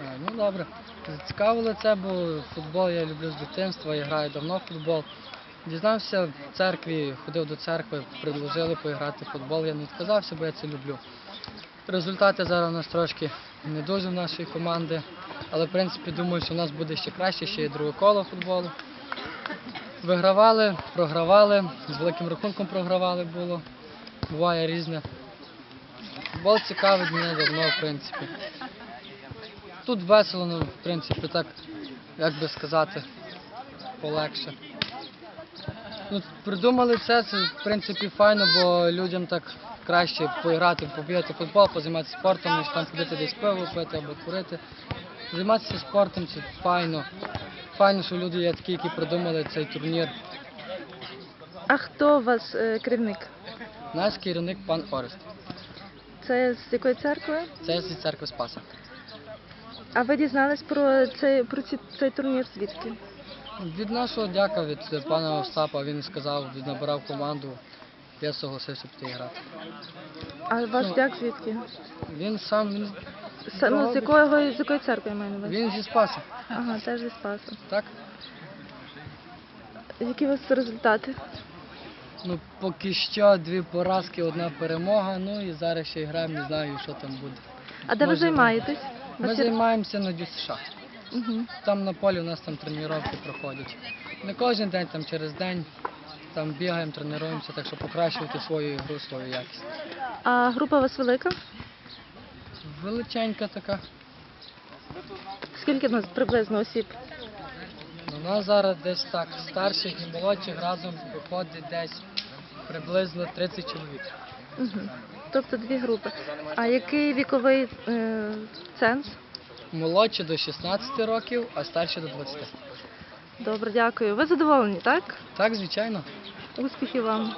Ну добре. Зацікавило це, бо футбол я люблю з дитинства, я граю давно в футбол. Дізнався в церкві, ходив до церкви, предложили поіграти в футбол. Я не відказався, бо я це люблю. Результати зараз у нас трошки не дуже в нашої команди, але в принципі думаю, що у нас буде ще краще, ще є друге коло футболу. Вигравали, програвали, з великим рахунком програвали було. Буває різне. Футбол цікавить мене давно, в принципі. Тут весело, ну, в принципі, так, як би сказати, полегше. Ну, придумали це, це в принципі файно, бо людям так краще поіграти, побігати в футбол, позайматися спортом, ніж там ходити десь пиво пити або курити. Займатися спортом це файно. Файно, що люди є такі, які придумали цей турнір. А хто у вас е, керівник? Наш керівник пан Орест. Це з якої церкви? Це зі церкви Спаса. А ви дізнались про цей про ці, цей турнір звідки? Від нашого дяка, від пана Остапа, він сказав, він набирав команду, я согласився піти грати. А ваш Ну. дяк звідки? Він сам він, С- ну, з якої з якої церкви я маю на увазі? він зі Спаса, Ага, теж зі Спасу. так? Які у вас результати? Ну, поки що дві поразки, одна перемога, ну і зараз ще граємо, не знаю, що там буде. А де ви займаєтесь? Ми займаємося на ДЮСШ. Мгм. Там на полі у нас там тренування проходять. Не кожен день, там через день там бігаємо, тренуємося, так що покращувати свою ігру, свою якість. А група у вас велика? Величенька така. Скільки у нас приблизно осіб? У нас зараз десь так, старших і молодших разом виходить десь приблизно 30 чоловік. Угу. Тобто дві групи. А який віковий е, ценз? Молодші до 16 років, а старші до 20. Добре, дякую. Ви задоволені, так? Так, звичайно. Успіхів вам.